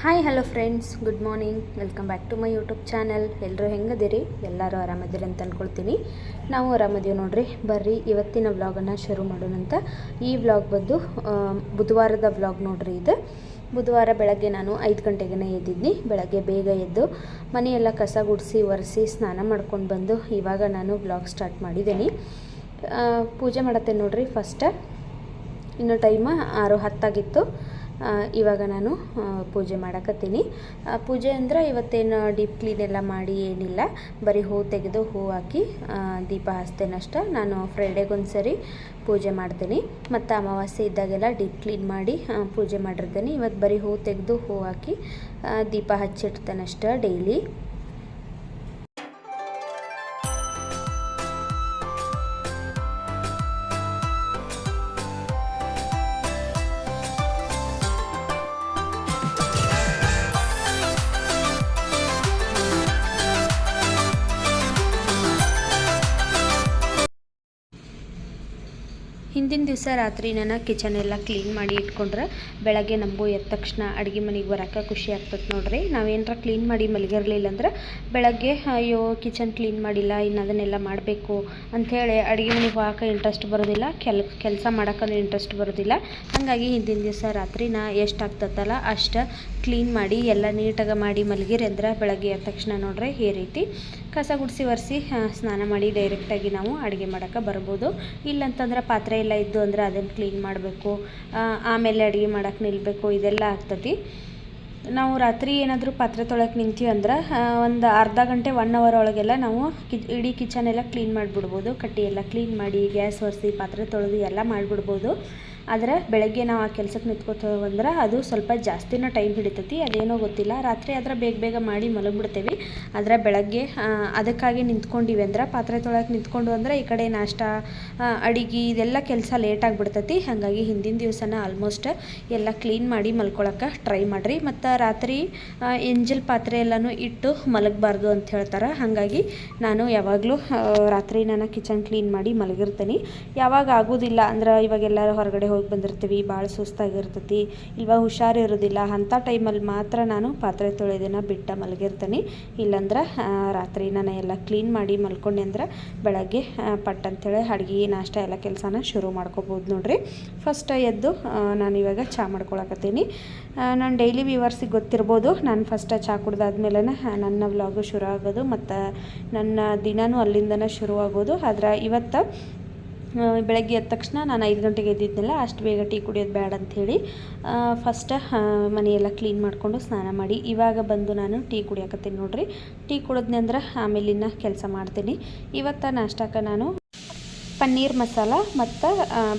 Hi hello friends good morning welcome back to my YouTube channel ಎಲ್ಲರೂ ಹೆಂಗದಿರಿ? ಎಲ್ಲರೂ ಆರಾಮದಿರಿ ಅಂತ ಅಂದ್ಕೊಳ್ತೀನಿ ನಾವು ಆರಾಮದೀವಿ ನೋಡ್ರಿ. ಬರ್ರಿ, ಇವತ್ತಿನ ವ್ಲಾಗನ್ನು ಶುರು ಮಾಡೋಣಂತ ಈ ವ್ಲಾಗ್ ಬಂದು ಬುಧವಾರದ ವ್ಲಾಗ್ ನೋಡ್ರಿ ಇದು. ಬುಧವಾರ ಬೆಳಗ್ಗೆ ನಾನು ಐದು ಗಂಟೆಗೆ ಎದ್ದಿದ್ನಿ. ಬೆಳಗ್ಗೆ ಬೇಗ ಎದ್ದು ಮನೆಯೆಲ್ಲ ಕಸ ಗುಡಿಸಿ, ಒರೆಸಿ, ಸ್ನಾನ ಮಾಡ್ಕೊಂಡು ಬಂದು ಇವಾಗ ನಾನು ವ್ಲಾಗ್ ಸ್ಟಾರ್ಟ್ ಮಾಡಿದ್ದೀನಿ. ಪೂಜೆ ಮಾಡತ್ತೆ ನೋಡ್ರಿ ಫಸ್ಟ್ ಇನ್ನು ಟೈಮ ಆರು ಹತ್ತಾಗಿತ್ತು. ಇವಾಗ ನಾನು ಪೂಜೆ ಮಾಡಕತ್ತೀನಿ. ಪೂಜೆ ಅಂದ್ರೆ ಇವತ್ತೇನು ಡೀಪ್ ಕ್ಲೀನ್ ಎಲ್ಲ ಮಾಡಿ ಏನಿಲ್ಲ. ಬರೀ ಹೂ ತೆಗೆದು ಹೂ ಹಾಕಿ ದೀಪ ಹಚ್ತೇನಷ್ಟ. ನಾನು ಫ್ರೈಡೇಗೊಂದು ಸರಿ ಪೂಜೆ ಮಾಡ್ತೀನಿ. ಮತ್ತು ಅಮಾವಾಸ್ಯೆ ಇದ್ದಾಗೆಲ್ಲ ಡೀಪ್ ಕ್ಲೀನ್ ಮಾಡಿ ಪೂಜೆ ಮಾಡಿರ್ತೀನಿ. ಇವತ್ತು ಬರೀ ಹೂ ತೆಗೆದು ಹೂ ಹಾಕಿ ದೀಪ ದೀಪ ಹಚ್ಚಿಡ್ತೇನಷ್ಟ ಡೈಲಿ ದಿವಸ ರಾತ್ರಿ ನಾನು ಕಿಚನ್ ಎಲ್ಲ ಕ್ಲೀನ್ ಮಾಡಿ ಇಟ್ಕೊಂಡ್ರೆ ಬೆಳಗ್ಗೆ ನಮಗೂ ಎದ್ದ ತಕ್ಷಣ ಅಡುಗೆ ಮನೆಗೆ ಬರೋಕೆ ಖುಷಿ ಆಗ್ತದೆ ನೋಡ್ರಿ. ನಾವೇನಾರ ಕ್ಲೀನ್ ಮಾಡಿ ಮಲಗಿರಲಿಲ್ಲ ಅಂದ್ರೆ ಬೆಳಗ್ಗೆ, ಅಯ್ಯೋ ಕಿಚನ್ ಕ್ಲೀನ್ ಮಾಡಿಲ್ಲ, ಇನ್ನು ಅದನ್ನೆಲ್ಲ ಮಾಡಬೇಕು ಅಂಥೇಳಿ ಅಡುಗೆ ಮನೆಗೆ ಹೋಗೋಕೆ ಇಂಟ್ರೆಸ್ಟ್ ಬರೋದಿಲ್ಲ, ಕೆಲ, ಕೆಲಸ ಮಾಡೋಕ್ಕೂ ಇಂಟ್ರೆಸ್ಟ್ ಬರೋದಿಲ್ಲ. ಹಾಗಾಗಿ ಹಿಂದಿನ ದಿವಸ ರಾತ್ರಿ ನಾ ಎಷ್ಟು ಆಗ್ತದಲ್ಲ ಅಷ್ಟು ಕ್ಲೀನ್ ಮಾಡಿ ಎಲ್ಲ ನೀಟಾಗಿ ಮಾಡಿ ಮಲಗಿರಿ ಅಂದ್ರೆ ಬೆಳಗ್ಗೆ ಎದ್ದ ತಕ್ಷಣ ನೋಡ್ರಿ ಈ ರೀತಿ ಕಸ ಗುಡಿಸಿ ಒರೆಸಿ ಸ್ನಾನ ಮಾಡಿ ಡೈರೆಕ್ಟಾಗಿ ನಾವು ಅಡುಗೆ ಮಾಡೋಕ್ಕೆ ಬರ್ಬೋದು. ಇಲ್ಲಂತಂದ್ರೆ ಪಾತ್ರೆ ಎಲ್ಲ ಇದ್ದು ಅಂದ್ರೆ ಅದನ್ನು ಕ್ಲೀನ್ ಮಾಡಬೇಕು ಆಮೇಲೆ ಅಡುಗೆ ಮಾಡೋಕ್ಕೆ ನಿಲ್ಲಬೇಕು ಇದೆಲ್ಲ ಆಗ್ತತಿ. ನಾವು ರಾತ್ರಿ ಏನಾದರೂ ಪಾತ್ರೆ ತೊಳಕ್ಕೆ ನಿಂತೀವಿ ಅಂದ್ರೆ ಒಂದು ಅರ್ಧ ಗಂಟೆ ಒನ್ ಅವರ್ ಒಳಗೆಲ್ಲ ನಾವು ಕಿ, ಇಡೀ ಕಿಚನ್ ಎಲ್ಲ ಕ್ಲೀನ್ ಮಾಡಿಬಿಡ್ಬೋದು. ಕಟ್ಟಿ ಎಲ್ಲ ಕ್ಲೀನ್ ಮಾಡಿ, ಗ್ಯಾಸ್ ಒರೆಸಿ, ಪಾತ್ರೆ ತೊಳೆದು ಎಲ್ಲ ಮಾಡಿಬಿಡ್ಬೋದು. ಆದರೆ ಬೆಳಗ್ಗೆ ನಾವು ಆ ಕೆಲಸಕ್ಕೆ ನಿಂತ್ಕೋತೇವೆ ಅಂದ್ರೆ ಅದು ಸ್ವಲ್ಪ ಜಾಸ್ತಿನ ಟೈಮ್ ಹಿಡಿತೈತಿ, ಅದೇನೋ ಗೊತ್ತಿಲ್ಲ. ರಾತ್ರಿ ಆದ್ರೆ ಬೇಗ ಬೇಗ ಮಾಡಿ ಮಲಗಿಬಿಡ್ತೇವೆ. ಆದರೆ ಬೆಳಗ್ಗೆ ಅದಕ್ಕಾಗಿ ನಿಂತ್ಕೊಂಡಿವಿ ಅಂದ್ರೆ, ಪಾತ್ರೆ ತೊಳಕ್ಕೆ ನಿಂತ್ಕೊಂಡು ಅಂದ್ರೆ ಈ ಕಡೆ ನಾಷ್ಟ ಅಡಿಗೆ ಇದೆಲ್ಲ ಕೆಲಸ ಲೇಟ್ ಆಗಿಬಿಡ್ತೈತಿ. ಹಾಗಾಗಿ ಹಿಂದಿನ ದಿವಸನ ಆಲ್ಮೋಸ್ಟ್ ಎಲ್ಲ ಕ್ಲೀನ್ ಮಾಡಿ ಮಲ್ಕೊಳಕ್ಕೆ ಟ್ರೈ ಮಾಡಿರಿ. ಮತ್ತು ರಾತ್ರಿ ಎಂಜಲ್ ಪಾತ್ರೆ ಎಲ್ಲನೂ ಇಟ್ಟು ಮಲಗಬಾರ್ದು ಅಂತ ಹೇಳ್ತಾರೆ. ಹಾಗಾಗಿ ನಾನು ಯಾವಾಗಲೂ ರಾತ್ರಿ ನಾನು ಕಿಚನ್ ಕ್ಲೀನ್ ಮಾಡಿ ಮಲಗಿರ್ತೀನಿ. ಯಾವಾಗ ಆಗೋದಿಲ್ಲ ಅಂದ್ರೆ ಇವಾಗೆಲ್ಲರೂ ಹೊರಗಡೆ ಹೋಗಿ ಬಂದಿರ್ತೀವಿ ಭಾಳ ಸುಸ್ತಾಗಿರ್ತೈತಿ. ಇಲ್ವಾ ಹುಷಾರು ಇರೋದಿಲ್ಲ ಅಂಥ ಟೈಮಲ್ಲಿ ಮಾತ್ರ ನಾನು ಪಾತ್ರೆ ತೊಳೆದನ್ನು ಬಿಟ್ಟ ಮಲಗಿರ್ತೀನಿ. ಇಲ್ಲಾಂದ್ರೆ ರಾತ್ರಿ ನಾನು ಎಲ್ಲ ಕ್ಲೀನ್ ಮಾಡಿ ಮಲ್ಕೊಂಡೆ ಅಂದ್ರೆ ಬೆಳಗ್ಗೆ ಪಟ್ ಅಂತೇಳಿ ಅಡುಗೆ, ನಾಷ್ಟ ಎಲ್ಲ ಕೆಲಸನ ಶುರು ಮಾಡ್ಕೋಬೋದು ನೋಡಿರಿ. ಫಸ್ಟ್ ಎದ್ದು ನಾನು ಇವಾಗ ಚಹಾ ಮಾಡ್ಕೊಳಕತ್ತೀನಿ. ನಾನು ಡೈಲಿ ವ್ಯೂವರ್ಸಿಗೆ ಗೊತ್ತಿರ್ಬೋದು, ನಾನು ಫಸ್ಟ್ ಚಹಾ ಕುಡ್ದಾದ್ಮೇಲೆ ನನ್ನ ವ್ಲಾಗು ಶುರು ಆಗೋದು, ಮತ್ತು ನನ್ನ ದಿನವೂ ಅಲ್ಲಿಂದನೇ ಶುರು ಆಗೋದು ಆದ್ರೆ ಇವತ್ತು ಬೆಳಗ್ಗೆ ಎದ್ದ ತಕ್ಷಣ ನಾನು ಐದು ಗಂಟೆಗೆ ಎದ್ದಿದ್ನಲ್ಲ, ಅಷ್ಟು ಬೇಗ ಟೀ ಕುಡಿಯೋದು ಬೇಡ ಅಂಥೇಳಿ ಫಸ್ಟ್ ಮನೆಯೆಲ್ಲ ಕ್ಲೀನ್ ಮಾಡಿಕೊಂಡು ಸ್ನಾನ ಮಾಡಿ, ಇವಾಗ ಬಂದು ನಾನು ಟೀ ಕುಡಿಯಕತ್ತೀನಿ ನೋಡಿರಿ. ಟೀ ಕುಡಿದ್ನಿ ಅಂದ್ರೆ ಇನ್ನು ಕೆಲಸ ಮಾಡ್ತೀನಿ. ಇವತ್ತು ನಾಷ್ಟಕ್ಕೆ ನಾನು ಪನ್ನೀರ್ ಮಸಾಲ ಮತ್ತು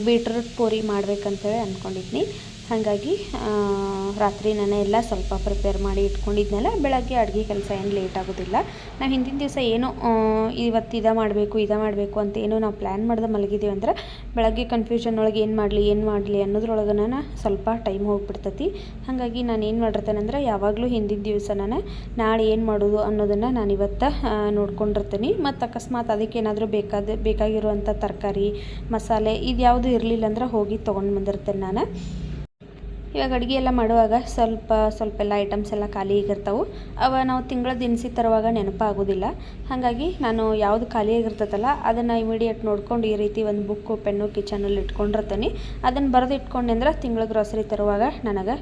ಬೀಟ್ರೂಟ್ ಪೂರಿ ಮಾಡ್ಬೇಕಂತೇಳಿ ಅಂದ್ಕೊಂಡಿದ್ನಿ ಹಾಗಾಗಿ ರಾತ್ರಿ ನಾನು ಎಲ್ಲ ಸ್ವಲ್ಪ ಪ್ರಿಪೇರ್ ಮಾಡಿ ಇಟ್ಕೊಂಡಿದ್ನಲ್ಲ, ಬೆಳಗ್ಗೆ ಅಡುಗೆ ಕೆಲಸ ಏನು ಲೇಟ್ ಆಗೋದಿಲ್ಲ. ನಾವು ಹಿಂದಿನ ದಿವಸ ಏನು ಇವತ್ತು ಇದ ಮಾಡಬೇಕು, ಇದು ಮಾಡಬೇಕು ಅಂತ ಏನೋ ನಾವು ಪ್ಲ್ಯಾನ್ ಮಾಡ್ದೆ ಮಲಗಿದ್ದೀವಿ ಅಂದ್ರೆ, ಬೆಳಗ್ಗೆ ಕನ್ಫ್ಯೂಷನ್ ಒಳಗೆ ಏನು ಮಾಡಲಿ ಏನು ಮಾಡಲಿ ಅನ್ನೋದ್ರೊಳಗೆ ನಾನು ಸ್ವಲ್ಪ ಟೈಮ್ ಹೋಗ್ಬಿಡ್ತತಿ. ಹಾಗಾಗಿ ನಾನು ಏನು ಮಾಡಿರ್ತೇನೆ ಅಂದ್ರೆ, ಯಾವಾಗಲೂ ಹಿಂದಿನ ದಿವಸ ನಾನು ನಾಳೆ ಏನು ಮಾಡೋದು ಅನ್ನೋದನ್ನು ನಾನು ಇವತ್ತು ನೋಡ್ಕೊಂಡಿರ್ತೀನಿ. ಮತ್ತು ಅಕಸ್ಮಾತ್ ಅದಕ್ಕೆ ಏನಾದರೂ ಬೇಕಾದ ಬೇಕಾಗಿರುವಂಥ ತರಕಾರಿ, ಮಸಾಲೆ ಇದು ಯಾವುದು ಇರಲಿಲ್ಲ ಅಂದ್ರೆ ಹೋಗಿ ತೊಗೊಂಡು ಬಂದಿರ್ತೇನೆ ನಾನು. ಇವಾಗ ಅಡುಗೆ ಎಲ್ಲ ಮಾಡುವಾಗ ಸ್ವಲ್ಪ ಸ್ವಲ್ಪ ಎಲ್ಲ ಐಟಮ್ಸ್ ಎಲ್ಲ ಖಾಲಿ ಆಗಿರ್ತಾವೆ. ಅವ ನಾವು ತಿಂಗಳ ದಿನಸಿ ತರುವಾಗ ನೆನಪಾಗೋದಿಲ್ಲ. ಹಾಗಾಗಿ ನಾನು ಯಾವುದು ಖಾಲಿ ಆಗಿರ್ತೈತಲ್ಲ ಅದನ್ನು ಇಮಿಡಿಯೇಟ್ ನೋಡ್ಕೊಂಡು ಈ ರೀತಿ ಒಂದು ಬುಕ್ಕು ಪೆನ್ನು ಕಿಚನಲ್ಲಿ ಇಟ್ಕೊಂಡಿರ್ತೀನಿ. ಅದನ್ನು ಬರೆದು ಇಟ್ಕೊಂಡೆ ಅಂದ್ರೆ ತಿಂಗಳ ಗ್ರಾಸರಿ ತರುವಾಗ ನನಗೆ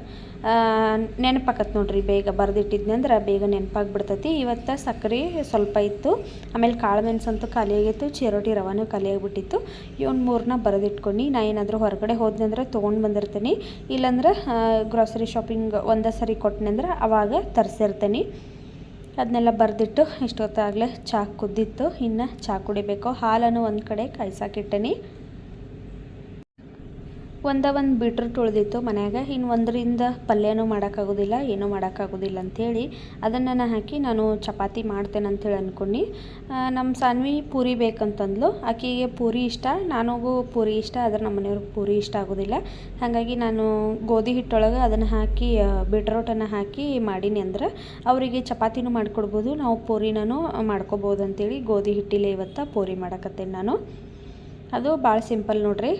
ನೆನಪಾಕತ್ ನೋಡ್ರಿ, ಬೇಗ ಬರೆದಿಟ್ಟಿದ್ನಿ ಅಂದ್ರೆ ಬೇಗ ನೆನಪಾಗ್ಬಿಡ್ತೈತಿ. ಇವತ್ತು ಸಕ್ಕರೆ ಸ್ವಲ್ಪ ಇತ್ತು, ಆಮೇಲೆ ಕಾಳು ಮೆಣಸಂತೂ ಖಾಲಿಯಾಗಿತ್ತು ಚಿರೋಟಿ ರವಾನು ಖಾಲಿ ಆಗಿಬಿಟ್ಟಿತ್ತು. ಇವನ್ ಮೂರನ್ನ ಬರೆದಿಟ್ಕೊಂಡು, ನಾ ಏನಾದರೂ ಹೊರಗಡೆ ಹೋದ್ನಿ ಅಂದ್ರೆ ತೊಗೊಂಡು ಬಂದಿರ್ತೀನಿ. ಇಲ್ಲಾಂದ್ರೆ ಗ್ರಾಸರಿ ಶಾಪಿಂಗ್ ಒಂದೇ ಸರಿ ಕೊಟ್ಟನಿ ಅಂದ್ರೆ ಅವಾಗ ತರಿಸಿರ್ತೀನಿ. ಅದನ್ನೆಲ್ಲ ಬರೆದಿಟ್ಟು ಇಷ್ಟೊತ್ತಾಗಲೇ ಚಹಾ ಕುದ್ದಿತ್ತು, ಇನ್ನು ಚಹಾ ಕುಡಿಬೇಕು. ಹಾಲನ್ನು ಒಂದು ಕಡೆ ಕಾಯ್ಸಾಕಿಟ್ಟೇನಿ ಒಂದ ಒಂದು ಬೀಟ್ರೂಟ್ ಉಳಿದಿತ್ತು ಮನ್ಯಾಗ. ಇನ್ನು ಒಂದರಿಂದ ಪಲ್ಯನೂ ಮಾಡೋಕ್ಕಾಗೋದಿಲ್ಲ, ಏನೂ ಮಾಡೋಕ್ಕಾಗೋದಿಲ್ಲ ಅಂಥೇಳಿ ಅದನ್ನು ನಾನು ಹಾಕಿ ನಾನು ಚಪಾತಿ ಮಾಡ್ತೇನೆ ಅಂಥೇಳಿ ಅಂದ್ಕೊಂಡು ನಮ್ಮ ಸಾನ್ವಿ ಪೂರಿ ಬೇಕಂತಂದ್ಲು. ಆಕೆಗೆ ಪೂರಿ ಇಷ್ಟ, ನನಗೂ ಪೂರಿ ಇಷ್ಟ, ಆದರೆ ನಮ್ಮ ಮನೆಯವ್ರಿಗೆ ಪೂರಿ ಇಷ್ಟ ಆಗೋದಿಲ್ಲ. ಹಾಗಾಗಿ ನಾನು ಗೋಧಿ ಹಿಟ್ಟೊಳಗೆ ಅದನ್ನು ಹಾಕಿ ಬೀಟ್ರೂಟನ್ನು ಹಾಕಿ ಮಾಡೀನಿ ಅಂದ್ರೆ ಅವರಿಗೆ ಚಪಾತಿನೂ ಮಾಡಿಕೊಡ್ಬೋದು, ನಾವು ಪೂರಿನೂ ಮಾಡ್ಕೋಬೋದು ಅಂತೇಳಿ ಗೋಧಿ ಹಿಟ್ಟಿಲೆ ಇವತ್ತು ಪೂರಿ ಮಾಡಕತ್ತೇನೆ ನಾನು. ಅದು ಭಾಳ ಸಿಂಪಲ್ ನೋಡ್ರಿ.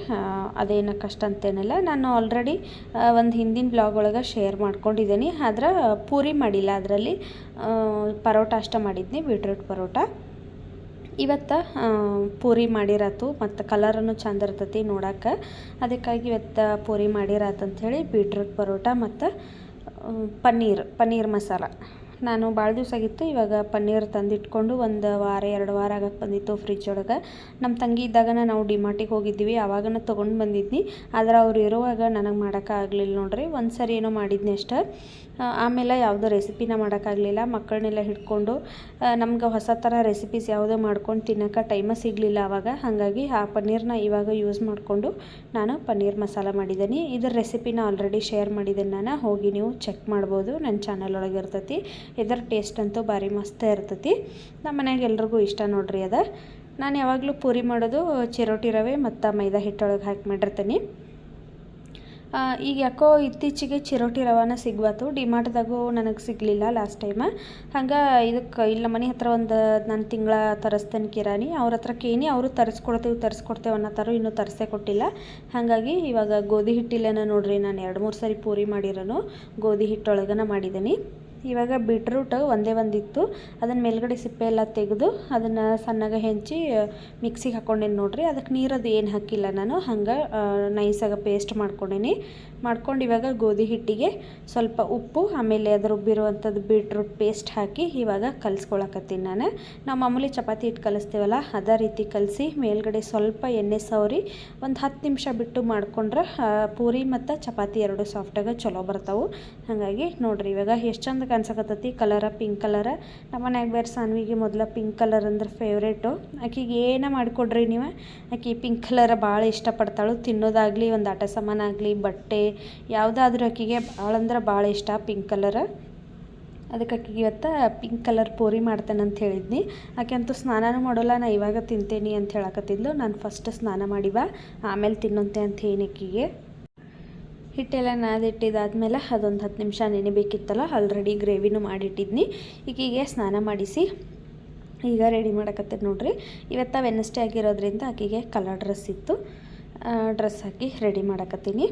ಅದೇನು ಕಷ್ಟ ಅಂತೇನಿಲ್ಲ. ನಾನು ಆಲ್ರೆಡಿ ಒಂದು ಹಿಂದಿನ ಬ್ಲಾಗ್ ಒಳಗೆ ಶೇರ್ ಮಾಡ್ಕೊಂಡಿದ್ದೀನಿ ಆದ್ರೆ ಪೂರಿ ಮಾಡಿಲ್ಲ ಅದರಲ್ಲಿ. ಪರೋಟ ಅಷ್ಟೇ ಮಾಡಿದ್ನಿ ಬೀಟ್ರೂಟ್ ಪರೋಟ. ಇವತ್ತು ಪೂರಿ ಮಾಡಿರಾತು. ಮತ್ತು ಕಲರನ್ನು ಚಂದ ಇರ್ತೈತಿ ನೋಡೋಕೆ. ಅದಕ್ಕಾಗಿ ಇವತ್ತು ಪೂರಿ ಮಾಡಿರಾತು ಅಂಥೇಳಿ ಬೀಟ್ರೂಟ್ ಪರೋಟ ಮತ್ತು ಪನ್ನೀರ್ ಪನ್ನೀರ್ ಮಸಾಲ. ನಾನು ಭಾಳ ದಿವಸ ಆಗಿತ್ತು. ಇವಾಗ ಪನ್ನೀರ್ ತಂದಿಟ್ಕೊಂಡು ಒಂದು ವಾರ, ಎರಡು ವಾರ ಆಗಕ್ಕೆ ಬಂದಿತ್ತು ಫ್ರಿಜ್ ಒಳಗೆ. ನಮ್ಮ ತಂಗಿ ಇದ್ದಾಗ ನಾವು ಡಿಮಾರ್ಟಿಗೆ ಹೋಗಿದ್ವಿ. ಆವಾಗನ ತೊಗೊಂಡು ಬಂದಿದ್ನಿ. ಆದ್ರೆ ಅವ್ರು ಇರುವಾಗ ನನಗೆ ಮಾಡೋಕ್ಕಾಗಲಿಲ್ಲ ನೋಡ್ರಿ. ಒಂದು ಸರಿ ಏನೋ ಮಾಡಿದ್ನಿ ಅಷ್ಟೇ. ಆಮೇಲೆ ಯಾವುದೋ ರೆಸಿಪಿನ ಮಾಡೋಕ್ಕಾಗಲಿಲ್ಲ. ಮಕ್ಕಳನ್ನೆಲ್ಲ ಹಿಡ್ಕೊಂಡು ನಮ್ಗೆ ಹೊಸ ಥರ ರೆಸಿಪೀಸ್ ಯಾವುದೋ ಮಾಡ್ಕೊಂಡು ತಿನ್ನೋಕೆ ಟೈಮ ಸಿಗಲಿಲ್ಲ ಆವಾಗ ಹಾಗಾಗಿ ಆ ಪನ್ನೀರ್ನ ಇವಾಗ ಯೂಸ್ ಮಾಡಿಕೊಂಡು ನಾನು ಪನ್ನೀರ್ ಮಸಾಲ ಮಾಡಿದ್ದೀನಿ. ಇದರ ರೆಸಿಪಿನ ಆಲ್ರೆಡಿ ಶೇರ್ ಮಾಡಿದ್ದೀನಿ ನಾನು. ಹೋಗಿ ನೀವು ಚೆಕ್ ಮಾಡ್ಬೋದು. ನನ್ನ ಚಾನಲ್ ಒಳಗೆ ಇರ್ತೈತಿ. ಇದರ ಟೇಸ್ಟ್ ಅಂತೂ ಭಾರಿ ಮಸ್ತ್ ಇರ್ತೈತಿ. ನಮ್ಮ ಮನ್ಯಾಗ ಎಲ್ರಿಗೂ ಇಷ್ಟ ನೋಡ್ರಿ ಅದ. ನಾನು ಯಾವಾಗಲೂ ಪೂರಿ ಮಾಡೋದು, ಚಿರೋಟಿ ರವೆ ಮತ್ತು ಮೈದಾ ಹಿಟ್ಟೊಳಗೆ ಹಾಕಿ ಮಾಡಿರ್ತೀನಿ. ಈಗ ಯಾಕೋ ಇತ್ತೀಚೆಗೆ ಚಿರೋಟಿ ರವಾನ ಸಿಗ್ಬಾತು ಡಿಮಾರ್ಟ್ದಾಗೂ ನನಗೆ ಸಿಗಲಿಲ್ಲ ಲಾಸ್ಟ್ ಟೈಮ ಹಂಗೆ ಇದಕ್ಕೆ ಇಲ್ಲ, ಮನೆ ಹತ್ರ ಒಂದು ನಾನು ತಿಂಗಳ ತರಿಸ್ತೇನೆ ಕಿರಾಣಿ. ಅವ್ರ ಹತ್ರ ಕೇನಿ, ಅವರು ತರಿಸ್ಕೊಡ್ತೀವಿ, ತರಿಸ್ಕೊಡ್ತೇವೆ ಅನ್ನೋ ಥರ ಇನ್ನೂ ತರಿಸೇ ಕೊಟ್ಟಿಲ್ಲ. ಹಾಗಾಗಿ ಇವಾಗ ಗೋಧಿ ಹಿಟ್ಟಿಲ್ಲೇನ ನೋಡ್ರಿ, ನಾನು ಎರಡು ಮೂರು ಸರಿ ಪೂರಿ ಮಾಡಿರೋನು, ಗೋಧಿ ಹಿಟ್ಟೊಳಗನ ಮಾಡಿದ್ದೀನಿ ಇವಾಗ ಬೀಟ್ರೂಟ್ ಒಂದೇ ಒಂದಿತ್ತು. ಅದನ್ನ ಮೇಲ್ಗಡೆ ಸಿಪ್ಪೆ ಎಲ್ಲ ತೆಗೆದು ಅದನ್ನು ಸಣ್ಣಗೆ ಹೆಂಚಿ ಮಿಕ್ಸಿಗೆ ಹಾಕ್ಕೊಂಡೇನಿ ನೋಡ್ರಿ. ಅದಕ್ಕೆ ನೀರದು ಏನು ಹಾಕಿಲ್ಲ ನಾನು. ಹಂಗೆ ನೈಸಾಗಿ ಪೇಸ್ಟ್ ಮಾಡ್ಕೊಂಡೇನಿ. ಮಾಡ್ಕೊಂಡು ಇವಾಗ ಗೋಧಿ ಹಿಟ್ಟಿಗೆ ಸ್ವಲ್ಪ ಉಪ್ಪು, ಆಮೇಲೆ ಅದ್ರ ರುಬ್ಬಿರುವಂಥದ್ದು ಬೀಟ್ರೂಟ್ ಪೇಸ್ಟ್ ಹಾಕಿ ಇವಾಗ ಕಲಿಸ್ಕೊಳಕತ್ತೀನಿ ನಾನು. ನಾವು ಮಾಮೂಲಿ ಚಪಾತಿ ಹಿಟ್ಟು ಕಲಿಸ್ತೀವಲ್ಲ, ಅದೇ ರೀತಿ ಕಲಸಿ ಮೇಲ್ಗಡೆ ಸ್ವಲ್ಪ ಎಣ್ಣೆ ಸವರಿ ಒಂದು ಹತ್ತು ನಿಮಿಷ ಬಿಟ್ಟು ಮಾಡ್ಕೊಂಡ್ರೆ ಪೂರಿ ಮತ್ತು ಚಪಾತಿ ಎರಡು ಸಾಫ್ಟಾಗ ಚಲೋ ಬರ್ತಾವೆ. ಹಾಗಾಗಿ ನೋಡ್ರಿ ಇವಾಗ ಎಷ್ಟು ಚಂದ ಕಾಣಿಸಕತ್ತೈತಿ ಕಲರ ಪಿಂಕ್ ಕಲರ ನಮ್ಮ ಮನ್ಯಾಗ ಬೇರೆ ಸಾನ್ವಿಗೆ ಮೊದಲ ಪಿಂಕ್ ಕಲರ್ ಅಂದ್ರೆ ಫೇವ್ರೇಟು ಆಕಿಗೆ ಏನೇ ಮಾಡಿಕೊಡ್ರಿ ನೀವು? ಆಕಿ ಪಿಂಕ್ ಕಲರ ಭಾಳ ಇಷ್ಟಪಡ್ತಾಳು. ತಿನ್ನೋದಾಗಲಿ, ಒಂದು ಆಟ ಸಾಮಾನಾಗಲಿ, ಬಟ್ಟೆ, ಯಾವುದಾದ್ರೂ ಆಕಿಗೆ ಭಾಳ ಅಂದ್ರೆ ಭಾಳ ಇಷ್ಟ ಪಿಂಕ್ ಕಲರ ಅದಕ್ಕೆ ಆಕಿಗೆ ಇವತ್ತು ಪಿಂಕ್ ಕಲರ್ ಪೂರಿ ಮಾಡ್ತೇನೆ ಅಂತ ಹೇಳಿದ್ನಿ. ಆಕೆ ಅಂತೂ ಸ್ನಾನನೂ ಮಾಡೋಲ್ಲ, ನಾ ಇವಾಗ ತಿಂತೇನೆ ಅಂತ ಹೇಳಕತ್ತಿದ್ಲು. ನಾನು ಫಸ್ಟ್ ಸ್ನಾನ ಮಾಡಿವ ಆಮೇಲೆ ತಿನ್ನೋಂತೆ ಅಂತ ಹೇಳಿ ಆಕಿಗೆ. ಹಿಟ್ಟೆಲ್ಲ ನಾದಿಟ್ಟಿದ್ದಾದ್ಮೇಲೆ ಅದೊಂದು ಹತ್ತು ನಿಮಿಷ ನೆನೆಬೇಕಿತ್ತಲ್ಲ ಆಲ್ರೆಡಿ ಗ್ರೇವಿನೂ ಮಾಡಿಟ್ಟಿದ್ನಿ. ಈಗೀಗೆ ಸ್ನಾನ ಮಾಡಿಸಿ ಈಗ ರೆಡಿ ಮಾಡಕತ್ತೆ ನೋಡ್ರಿ. ಇವತ್ತು ವೆನಸ್ಡೇ ಆಗಿರೋದ್ರಿಂದ ಆಕೆಗೆ ಕಲರ್ ಡ್ರೆಸ್ ಇತ್ತು. ಡ್ರೆಸ್ ಹಾಕಿ ರೆಡಿ ಮಾಡಕತ್ತೀನಿ.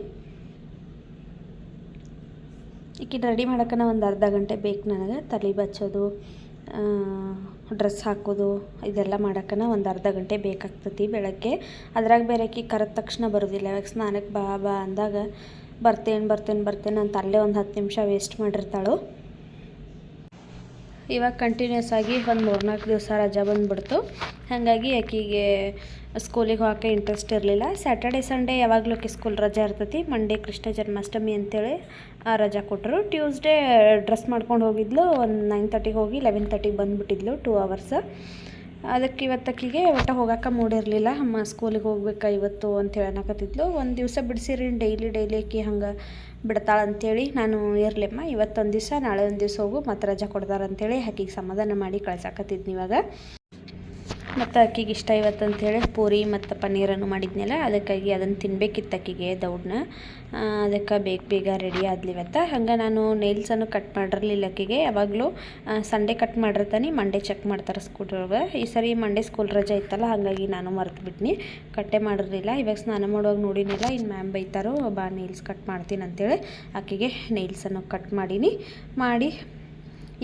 ಈಕಿ ರೆಡಿ ಮಾಡಕ್ಕನ ಒಂದು ಅರ್ಧ ಗಂಟೆ ಬೇಕು ನನಗೆ. ತಲೆ ಬಚ್ಚೋದು ಡ್ರೆಸ್ ಹಾಕೋದು, ಇದೆಲ್ಲ ಮಾಡಕ್ಕನ ಒಂದು ಅರ್ಧ ಗಂಟೆ ಬೇಕಾಗ್ತತಿ ಬೆಳಗ್ಗೆ. ಅದ್ರಾಗ ಬೇರೆ ಕರೆದ ತಕ್ಷಣ ಬರೋದಿಲ್ಲ. ಇವಾಗ ಸ್ನಾನಕ್ಕೆ ಬಾ ಬಾ ಅಂದಾಗ ಬರ್ತೇನೆ ಬರ್ತೇನೆ ಬರ್ತೇನೆ ಅಂತ ಅಲ್ಲೇ ಒಂದು ಹತ್ತು ನಿಮಿಷ ವೇಸ್ಟ್ ಮಾಡಿರ್ತಾಳು. ಇವಾಗ ಕಂಟಿನ್ಯೂಸ್ ಆಗಿ ಒಂದು ಮೂರ್ನಾಲ್ಕು ದಿವಸ ರಜೆ ಬಂದುಬಿಡ್ತು. ಹಾಗಾಗಿ ಆಕೆಗೆ ಸ್ಕೂಲಿಗೆ ಹೋಗೋಕ್ಕೆ ಇಂಟ್ರೆಸ್ಟ್ ಇರಲಿಲ್ಲ. ಸ್ಯಾಟರ್ಡೆ ಸಂಡೇ ಯಾವಾಗಲೂ ಸ್ಕೂಲ್ ರಜೆ ಇರ್ತೈತಿ. ಮಂಡೇ ಕೃಷ್ಣ ಜನ್ಮಾಷ್ಟಮಿ ಅಂತೇಳಿ ಆ ರಜಾ ಕೊಟ್ಟರು ಟ್ಯೂಸ್ಡೇ ಡ್ರೆಸ್ ಮಾಡ್ಕೊಂಡು ಹೋಗಿದ್ಲು. ಒಂದು ನೈನ್ ತರ್ಟಿಗೆ ಹೋಗಿ ಲೆವೆನ್ ತರ್ಟಿಗೆ ಬಂದುಬಿಟ್ಟಿದ್ಲು ಟೂ ಅವರ್ಸ್ ಅದಕ್ಕೆ ಇವತ್ತಕ್ಕಿಗೆ ಒಟ್ಟು ಹೋಗಕ್ಕೆ ಮೂಡಿರಲಿಲ್ಲ ಅಮ್ಮ ಸ್ಕೂಲಿಗೆ ಹೋಗ್ಬೇಕಾ ಇವತ್ತು ಅಂತ ಹೇಳನಕತ್ತಿದ್ಲು ಒಂದು ದಿವಸ ಬಿಡಿಸಿರಿ, ಡೈಲಿ ಡೈಲಿ ಆಕಿ ಹಂಗೆ ಬಿಡ್ತಾಳೆ ಅಂತೇಳಿ ನಾನು ಇರಲಿಮ್ಮ, ಇವತ್ತೊಂದು ದಿವಸ, ನಾಳೆ ಒಂದು ದಿವಸ ಹೋಗು ಮತ್ತು ರಜಾ ಕೊಡ್ತಾರೆ ಅಂತೇಳಿ ಆಕಿಗೆ ಸಮಾಧಾನ ಮಾಡಿ ಕಳ್ಸಾಕತ್ತಿದ್ನಿ ಇವಾಗ. ಮತ್ತು ಅಕ್ಕಿಗೆ ಇಷ್ಟ ಇವತ್ತು ಅಂತೇಳಿ ಪೂರಿ ಮತ್ತು ಪನ್ನೀರನ್ನು ಮಾಡಿದ್ನಲ್ಲ, ಅದಕ್ಕಾಗಿ ಅದನ್ನು ತಿನ್ಬೇಕಿತ್ತು ಅಕ್ಕಿಗೆ ದೌಡ್ನ. ಅದಕ್ಕೆ ಬೇಗ ಬೇಗ ರೆಡಿ ಆದ್ಲಿ ಇವತ್ತು. ಹಂಗೆ ನಾನು ನೇಲ್ಸನ್ನು ಕಟ್ ಮಾಡಿರಲಿಲ್ಲ ಅಕ್ಕಿಗೆ. ಯಾವಾಗಲೂ ಸಂಡೇ ಕಟ್ ಮಾಡಿರ್ತಾನೆ ಮಂಡೇ ಚೆಕ್ ಮಾಡ್ತಾರೆ ಸ್ಕೂಲ್ ಈ ಸರಿ ಮಂಡೇ ಸ್ಕೂಲ್ ರಜೆ ಇತ್ತಲ್ಲ, ಹಾಗಾಗಿ ನಾನು ಮರೆತು ಬಿಟ್ನಿ. ಕಟ್ಟೆ ಮಾಡಿರಲಿಲ್ಲ. ಇವಾಗ ಸ್ನಾನ ಮಾಡುವಾಗ ನೋಡಿನಿಲ್ಲ ಇನ್ನು ಮ್ಯಾಮ್ ಬೈತಾರೋ, ಬಾ ನೇಲ್ಸ್ ಕಟ್ ಮಾಡ್ತೀನಿ ಅಂತೇಳಿ ಆಕೆಗೆ ನೇಲ್ಸನ್ನು ಕಟ್ ಮಾಡೀನಿ. ಮಾಡಿ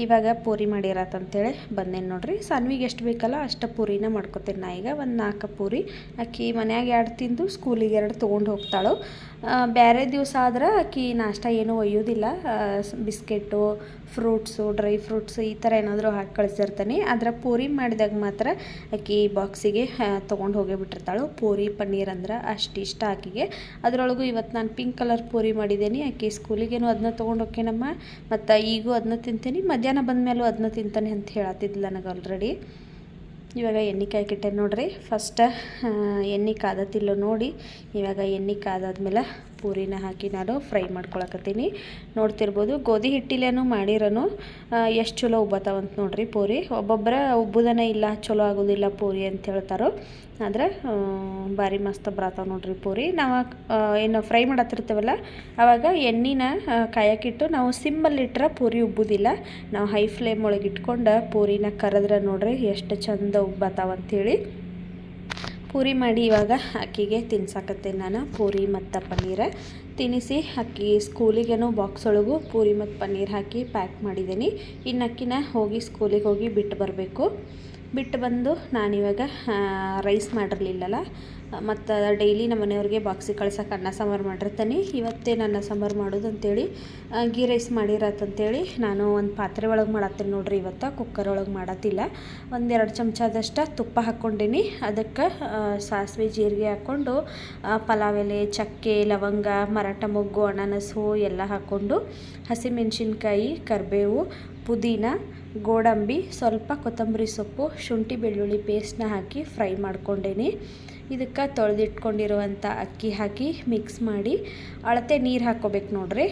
ಇವಾಗ ಪೂರಿ ಮಾಡಿರತ್ತಂತೇಳಿ ಬಂದೇನು ನೋಡ್ರಿ. ಸಾನ್ವಿಗೆ ಎಷ್ಟು ಬೇಕಲ್ಲ ಅಷ್ಟು ಪೂರಿನ ಮಾಡ್ಕೊತೀನಿ ನಾ ಈಗ. ಒಂದು ನಾಲ್ಕು ಪೂರಿ. ಅಕ್ಕಿ ಮನ್ಯಾಗ ಎರಡು ತಿಂದು ಸ್ಕೂಲಿಗೆ ಎರಡು ತೊಗೊಂಡು ಹೋಗ್ತಾಳು. ಬೇರೆ ದಿವಸ ಆದ್ರೆ ಆಕಿ ನಾಷ್ಟ ಏನೂ ಒಯ್ಯೋದಿಲ್ಲ. ಬಿಸ್ಕೆಟು, ಫ್ರೂಟ್ಸು, ಡ್ರೈ ಫ್ರೂಟ್ಸ್ ಈ ಥರ ಏನಾದರೂ ಹಾಕಿ ಕಳಿಸಿರ್ತಾನೆ. ಆದರೆ ಪೂರಿ ಮಾಡಿದಾಗ ಮಾತ್ರ ಅಕ್ಕಿ ಬಾಕ್ಸಿಗೆ ತೊಗೊಂಡು ಹೋಗೇ ಬಿಟ್ಟಿರ್ತಾಳು. ಪೂರಿ ಪನ್ನೀರ್ ಅಂದ್ರೆ ಅಷ್ಟು ಇಷ್ಟ ಆಕಿಗೆ. ಅದರೊಳಗೂ ಇವತ್ತು ನಾನು ಪಿಂಕ್ ಕಲರ್ ಪೂರಿ ಮಾಡಿದ್ದೀನಿ ಅಕ್ಕಿ ಸ್ಕೂಲಿಗೇನು ಅದನ್ನ ತೊಗೊಂಡು ಹೋಗ್ಕೇನಮ್ಮ ಮತ್ತು ಈಗೂ ಅದನ್ನ ತಿಂತೀನಿ. ಮಧ್ಯಾಹ್ನ ಬಂದಮೇಲೂ ಅದನ್ನ ತಿಂತಾನೆ ಅಂತ ಹೇಳತ್ತಿದ್ಲು ನನಗೆ ಆಲ್ರೆಡಿ ಇವಾಗ ಎಣ್ಣೆ ಕಾಯ್ಕಿಟ್ಟೆ ನೋಡ್ರಿ. ಫಸ್ಟ್ ಎಣ್ಣೆ ಕಾದತಿಲ್ಲೋ ನೋಡಿ. ಇವಾಗ ಎಣ್ಣೆ ಕಾದಾದ್ಮೇಲೆ ಪೂರಿನ ಹಾಕಿ ನಾನು ಫ್ರೈ ಮಾಡ್ಕೊಳಕತ್ತೀನಿ. ನೋಡ್ತಿರ್ಬೋದು ಗೋಧಿ ಹಿಟ್ಟಿಲೇನು ಮಾಡಿರೋನು ಎಷ್ಟು ಚಲೋ ಉಬ್ಬತ್ತಾವಂತ ನೋಡ್ರಿ ಪೂರಿ. ಒಬ್ಬೊಬ್ಬರ ಉಬ್ಬುದನೇ ಇಲ್ಲ, ಚಲೋ ಆಗೋದಿಲ್ಲ ಪೂರಿ ಅಂತ ಹೇಳ್ತಾರೋ. ಆದರೆ ಭಾರಿ ಮಸ್ತ್ ಬರತ್ತಾವ ನೋಡ್ರಿ ಪೂರಿ. ನಾವು ಏನು ಫ್ರೈ ಮಾಡತ್ತಿರ್ತೇವಲ್ಲ ಆವಾಗ ಎಣ್ಣೆನ ಕಾಯಕ್ಕಿಟ್ಟು ನಾವು ಸಿಮ್ಮಲ್ಲಿ ಇಟ್ಟರೆ ಪೂರಿ ಉಬ್ಬುದಿಲ್ಲ. ನಾವು ಹೈ ಫ್ಲೇಮ್ ಒಳಗೆ ಇಟ್ಕೊಂಡು ಪೂರಿನ ಕರೆದ್ರೆ ನೋಡ್ರಿ ಎಷ್ಟು ಚಂದ ಉಬ್ಬತ್ತಾವ ಅಂಥೇಳಿ ಪೂರಿ ಮಾಡಿ ಇವಾಗ ಅಕ್ಕಿಗೆ ತಿನ್ಸಾಕತ್ತೆ ನಾನು, ಪೂರಿ ಮತ್ತು ಪನ್ನೀರ. ತಿನ್ನಿಸಿ, ಅಕ್ಕಿ ಸ್ಕೂಲಿಗೇನೋ ಬಾಕ್ಸ್ ಒಳಗೂ ಪೂರಿ ಮತ್ತು ಪನ್ನೀರ್ ಹಾಕಿ ಪ್ಯಾಕ್ ಮಾಡಿದ್ದೀನಿ. ಇನ್ನು ಅಕ್ಕಿನ ಹೋಗಿ ಸ್ಕೂಲಿಗೆ ಹೋಗಿ ಬಿಟ್ಟು ಬರಬೇಕು. ಬಿಟ್ಟು ಬಂದು ನಾನಿವಾಗ ರೈಸ್ ಮಾಡಿರಲಿಲ್ಲಲ್ಲ ಮತ್ತು ಡೈಲಿ ನಮ್ಮ ಮನೆಯವ್ರಿಗೆ ಬಾಕ್ಸಿಗೆ ಕಳ್ಸೋಕೆ ಅನ್ನ, ಸಾಂಬಾರು ಮಾಡಿರ್ತೀನಿ. ಇವತ್ತೇ ನನ್ನ ಸಾಂಬಾರು ಮಾಡೋದು ಅಂತೇಳಿ ಗೀ ರೈಸ್ ಮಾಡಿರತ್ತಂತೇಳಿ ನಾನು ಒಂದು ಪಾತ್ರೆ ಒಳಗೆ ಮಾಡತ್ತೀನಿ ನೋಡ್ರಿ ಇವತ್ತು ಕುಕ್ಕರ್ ಒಳಗೆ ಮಾಡತ್ತಿಲ್ಲ. ಒಂದೆರಡು ಚಮಚದಷ್ಟು ತುಪ್ಪ ಹಾಕ್ಕೊಂಡೀನಿ. ಅದಕ್ಕೆ ಸಾಸಿವೆ, ಜೀರಿಗೆ ಹಾಕ್ಕೊಂಡು ಪಲಾವ್ ಎಲೆ, ಚಕ್ಕೆ, ಲವಂಗ, ಮರಾಠ ಮೊಗ್ಗು, ಅನಾನಸು ಎಲ್ಲ ಹಾಕ್ಕೊಂಡು ಹಸಿಮೆಣಸಿನ್ಕಾಯಿ, ಕರಿಬೇವು, ಪುದೀನ, ಗೋಡಂಬಿ, ಸ್ವಲ್ಪ ಕೊತ್ತಂಬರಿ ಸೊಪ್ಪು, ಶುಂಠಿ ಬೆಳ್ಳುಳ್ಳಿ ಪೇಸ್ಟ್ನ ಹಾಕಿ ಫ್ರೈ ಮಾಡ್ಕೊಂಡೇನಿ. ಇದಕ್ಕೆ ತೊಳೆದಿಟ್ಕೊಂಡಿರುವಂಥ ಅಕ್ಕಿ ಹಾಕಿ ಮಿಕ್ಸ್ ಮಾಡಿ ಅಳತೆ ನೀರು ಹಾಕ್ಕೋಬೇಕು ನೋಡ್ರಿ.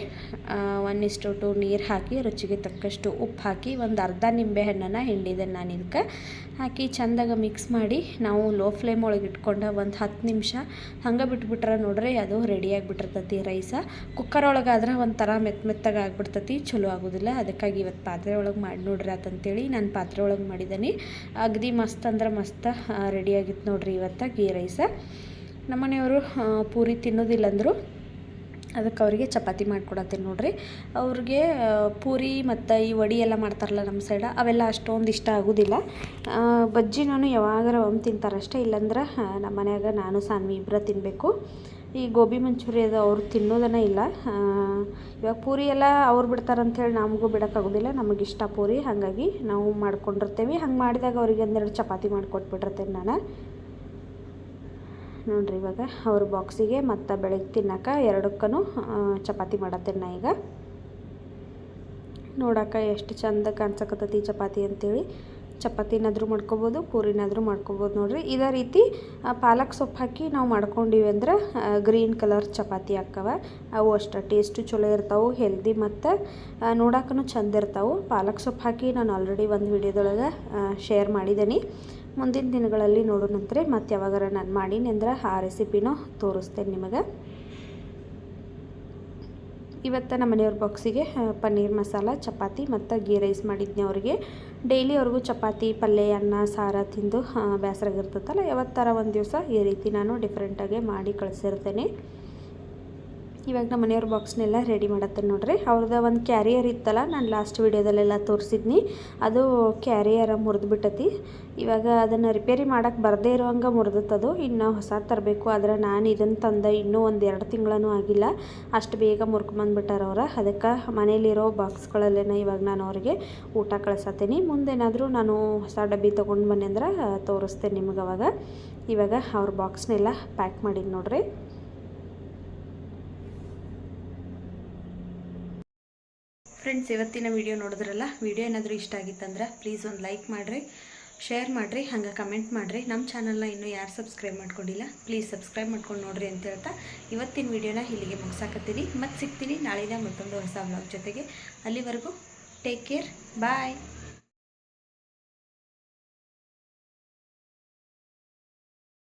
ಒನ್ ಇಷ್ಟು ಟು ನೀರು ಹಾಕಿ ರುಚಿಗೆ ತಕ್ಕಷ್ಟು ಉಪ್ಪು ಹಾಕಿ ಒಂದು ಅರ್ಧ ನಿಂಬೆ ಹಣ್ಣನ್ನು ಹಿಂಡಿದ್ದೇನೆ ನಾನು ಇದಕ್ಕೆ ಹಾಕಿ ಚಂದಾಗ ಮಿಕ್ಸ್ ಮಾಡಿ ನಾವು ಲೋ ಫ್ಲೇಮ್ ಒಳಗೆ ಇಟ್ಕೊಂಡ ಒಂದು ಹತ್ತು ನಿಮಿಷ ಹಂಗೆ ಬಿಟ್ಬಿಟ್ರೆ ನೋಡ್ರಿ ಅದು ರೆಡಿಯಾಗಿ ಬಿಟ್ಟಿರ್ತೈತಿ ರೈಸ. ಕುಕ್ಕರ್ ಒಳಗಾದ್ರೆ ಒಂಥರ ಮೆತ್ತ ಮೆತ್ತಗೆ ಆಗ್ಬಿಡ್ತೈತಿ, ಚಲೋ ಆಗೋದಿಲ್ಲ. ಅದಕ್ಕಾಗಿ ಇವತ್ತು ಪಾತ್ರೆ ಒಳಗೆ ಮಾಡಿ ನೋಡ್ರಿ ಅಂತಂತೇಳಿ ನಾನು ಪಾತ್ರೆ ಒಳಗೆ ಮಾಡಿದ್ದೀನಿ ಅಗದಿ ಮಸ್ತ್ ಅಂದ್ರೆ ಮಸ್ತ್ ರೆಡಿಯಾಗಿತ್ತು ನೋಡ್ರಿ ಇವತ್ತು ಗೀ ರೈಸ. ನಮ್ಮನೆಯವರು ಮನೆಯವರು ಪೂರಿ ತಿನ್ನೋದಿಲ್ಲ ಅಂದರು ಅದಕ್ಕೆ ಅವರಿಗೆ ಚಪಾತಿ ಮಾಡಿಕೊಡತ್ತೀನಿ ನೋಡ್ರಿ. ಅವ್ರಿಗೆ ಪೂರಿ ಮತ್ತು ಈ ವಡಿ ಎಲ್ಲ ಮಾಡ್ತಾರಲ್ಲ ನಮ್ಮ ಸೈಡ ಅವೆಲ್ಲ ಅಷ್ಟೊಂದು ಇಷ್ಟ ಆಗೋದಿಲ್ಲ. ಬಜ್ಜಿ ನಾನು ಯಾವಾಗಾರ ಒಮ್ಮೆ ತಿಂತಾರಷ್ಟೇ, ಇಲ್ಲಾಂದ್ರೆ ನಮ್ಮ ಮನ್ಯಾಗ ನಾನು, ಸಾನ್ವಿ ಇಬ್ಬರ ತಿನ್ನಬೇಕು ಈ ಗೋಬಿ ಮಂಚೂರಿ ಅದು ಅವ್ರು ತಿನ್ನೋದನ್ನ ಇಲ್ಲ. ಇವಾಗ ಪೂರಿ ಎಲ್ಲ ಅವ್ರು ಬಿಡ್ತಾರಂಥೇಳಿ ನಮಗೂ ಬಿಡೋಕ್ಕಾಗೋದಿಲ್ಲ, ನಮಗೆ ಇಷ್ಟ ಪೂರಿ. ಹಾಗಾಗಿ ನಾವು ಮಾಡ್ಕೊಂಡಿರ್ತೇವೆ. ಹಂಗೆ ಮಾಡಿದಾಗ ಅವ್ರಿಗೆ ಒಂದೆರಡು ಚಪಾತಿ ಮಾಡಿಕೊಟ್ಬಿಟ್ಟಿರ್ತೇನೆ ನಾನು. ನೋಡ್ರಿ ಇವಾಗ ಅವ್ರ ಬಾಕ್ಸಿಗೆ ಮತ್ತು ಬೆಳಗ್ಗೆ ತಿನ್ನಕ ಎರಡಕ್ಕೂ ಚಪಾತಿ ಮಾಡತ್ತೇನೆ ನಾ ಈಗ. ನೋಡಕ್ಕ ಎಷ್ಟು ಚಂದ ಕಾಣ್ಸಕತ್ತೈತಿ ಚಪಾತಿ ಅಂತೇಳಿ. ಚಪಾತಿನಾದರೂ ಮಾಡ್ಕೋಬೋದು, ಪೂರಿನಾದರೂ ಮಾಡ್ಕೋಬೋದು ನೋಡಿರಿ. ಇದೇ ರೀತಿ ಪಾಲಕ್ ಸೊಪ್ಪು ಹಾಕಿ ನಾವು ಮಾಡ್ಕೊಂಡಿವಿ ಅಂದ್ರೆ ಗ್ರೀನ್ ಕಲರ್ ಚಪಾತಿ ಹಾಕವ. ಅವು ಅಷ್ಟು ಟೇಸ್ಟು ಚಲೋ ಇರ್ತಾವೆ, ಹೆಲ್ದಿ ಮತ್ತು ನೋಡಕ್ಕೂ ಚಂದ ಇರ್ತಾವೆ. ಪಾಲಕ್ ಸೊಪ್ಪು ಹಾಕಿ ನಾನು ಆಲ್ರೆಡಿ ಒಂದು ವಿಡಿಯೋದೊಳಗೆ ಶೇರ್ ಮಾಡಿದ್ದೀನಿ ಮುಂದಿನ ದಿನಗಳಲ್ಲಿ ನೋಡೋಣಂತ್ರೆ ಮತ್ತು ಯಾವಾಗಾರ ನಾನು ಮಾಡೀನಿ ಅಂದ್ರೆ ಆ ರೆಸಿಪಿನೂ ತೋರಿಸ್ತೇನೆ ನಿಮಗೆ. ಇವತ್ತು ನಮ್ಮ ಮನೆಯವ್ರ ಬಾಕ್ಸಿಗೆ ಪನ್ನೀರ್ ಮಸಾಲ, ಚಪಾತಿ ಮತ್ತು ಗೀ ರೈಸ್ ಮಾಡಿದ್ನಿ ಅವ್ರಿಗೆ. ಡೈಲಿ ಅವ್ರಿಗೂ ಚಪಾತಿ, ಪಲ್ಯ, ಅನ್ನ, ಸಾರ ತಿಂದು ಬೇಸರಾಗಿರ್ತದಲ್ಲ ಯಾವತ್ತಾರ ಒಂದು ದಿವಸ ಈ ರೀತಿ ನಾನು ಡಿಫ್ರೆಂಟಾಗಿ ಮಾಡಿ ಕಳಿಸಿರ್ತೇನೆ. ಇವಾಗ ನಮ್ಮ ಮನೆಯವ್ರ ಬಾಕ್ಸ್ನೆಲ್ಲ ರೆಡಿ ಮಾಡತ್ತೆ ನೋಡ್ರಿ. ಅವ್ರದ್ದು ಒಂದು ಕ್ಯಾರಿಯರ್ ಇತ್ತಲ್ಲ, ನಾನು ಲಾಸ್ಟ್ ವೀಡಿಯೋದಲ್ಲೆಲ್ಲ ತೋರಿಸಿದ್ನಿ. ಅದು ಕ್ಯಾರಿಯರ ಮುರಿದು ಬಿಟ್ಟತಿ ಇವಾಗ ಅದನ್ನು ರಿಪೇರಿ ಮಾಡೋಕ್ಕೆ ಬರದೇ ಇರೋವಂಗೆ ಮುರಿದತ್ತದು. ಇನ್ನು ಹೊಸ ತರಬೇಕು. ಆದರೆ ನಾನು ಇದನ್ನು ತಂದೆ ಇನ್ನೂ ಒಂದು ಎರಡು ತಿಂಗಳೂ ಆಗಿಲ್ಲ. ಅಷ್ಟು ಬೇಗ ಮುರ್ಕೊಂಬಂದ್ಬಿಟ್ಟಾರ ಅವರ. ಅದಕ್ಕೆ ಮನೇಲಿರೋ ಬಾಕ್ಸ್ಗಳಲ್ಲೇನ ಇವಾಗ ನಾನು ಅವ್ರಿಗೆ ಊಟ ಕಳ್ಸತ್ತೀನಿ. ಮುಂದೇನಾದರೂ ನಾನು ಹೊಸ ಡಬ್ಬಿ ತೊಗೊಂಡು ಬನ್ನಿ ಅಂದ್ರೆ ತೋರಿಸ್ತೇನೆ ನಿಮ್ಗೆ ಅವಾಗ. ಇವಾಗ ಅವ್ರ ಬಾಕ್ಸ್ನೆಲ್ಲ ಪ್ಯಾಕ್ ಮಾಡಿದ್ದು ನೋಡ್ರಿ. ಫ್ರೆಂಡ್ಸ್ ಇವತ್ತಿನ ವಿಡಿಯೋ ನೋಡಿದ್ರಲ್ಲ? ವಿಡಿಯೋ ಏನಾದರೂ ಇಷ್ಟ ಆಗಿತ್ತಂದ್ರೆ ಪ್ಲೀಸ್ ಒಂದು ಲೈಕ್ ಮಾಡಿರಿ ಶೇರ್ ಮಾಡಿರಿ, ಹಂಗೆ ಕಮೆಂಟ್ ಮಾಡಿರಿ. ನಮ್ಮ ಚಾನಲ್ನ ಇನ್ನೂ ಯಾರು ಸಬ್ಸ್ಕ್ರೈಬ್ ಮಾಡ್ಕೊಂಡಿಲ್ಲ ಪ್ಲೀಸ್ ಸಬ್ಸ್ಕ್ರೈಬ್ ಮಾಡ್ಕೊಂಡು ನೋಡ್ರಿ ಅಂತ ಹೇಳ್ತಾ ಇವತ್ತಿನ ವಿಡಿಯೋನ ಇಲ್ಲಿಗೆ ಮುಗಿಸಾಕತ್ತೀನಿ. ಮತ್ತೆ ಸಿಗ್ತೀನಿ ನಾಳಿನ ಮತ್ತೊಂದು ಹೊಸ ಬ್ಲಾಗ್ ಜೊತೆಗೆ. ಅಲ್ಲಿವರೆಗೂ ಟೇಕ್ ಕೇರ್ ಬಾಯ್